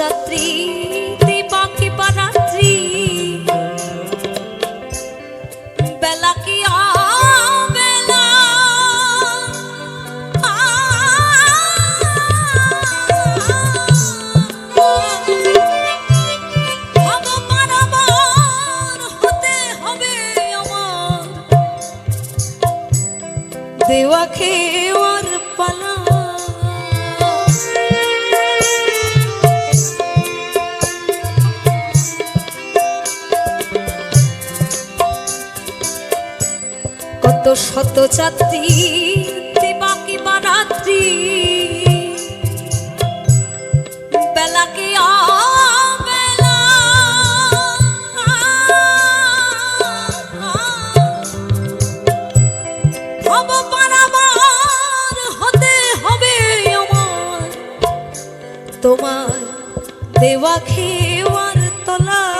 satria শত যাত্রী বাকি বা রাত্রি। বেলাকে তোমার দেওয়া খেওয়ার তলা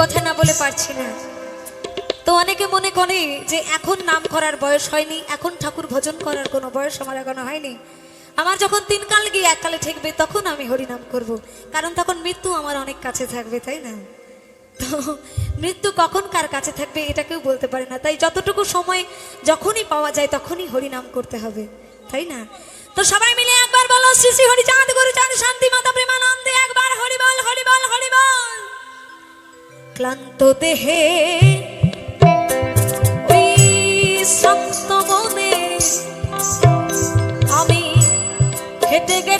কথা না বলে পারছি না। তো অনেকে মনে করে যে এখন নাম করার বয়স হয়নি, এখন ঠাকুর ভজন করার কোনো বয়স আমার এখনও হয়নি। আমার যখন তিন কাল গিয়ে এক কালে ঠেকবে, তখন আমি হরিনাম করব। কারণ তখন মৃত্যু আমার অনেক কাছে থাকবে, তাই না? তো মৃত্যু কখন কার কাছে থাকবে এটা কেউ বলতে পারে না। তাই যতটুকু সময় যখনই পাওয়া যায়, তখনই হরিনাম করতে হবে, তাই না? তো সবাই মিলে একবার বলো, শ্রী শ্রী হরিচাঁদ গুরুচাঁদ শান্তি মাতা প্রেমানন্দে একবার হরিবল হরিবল হরিবল। ক্লান্ত দেহে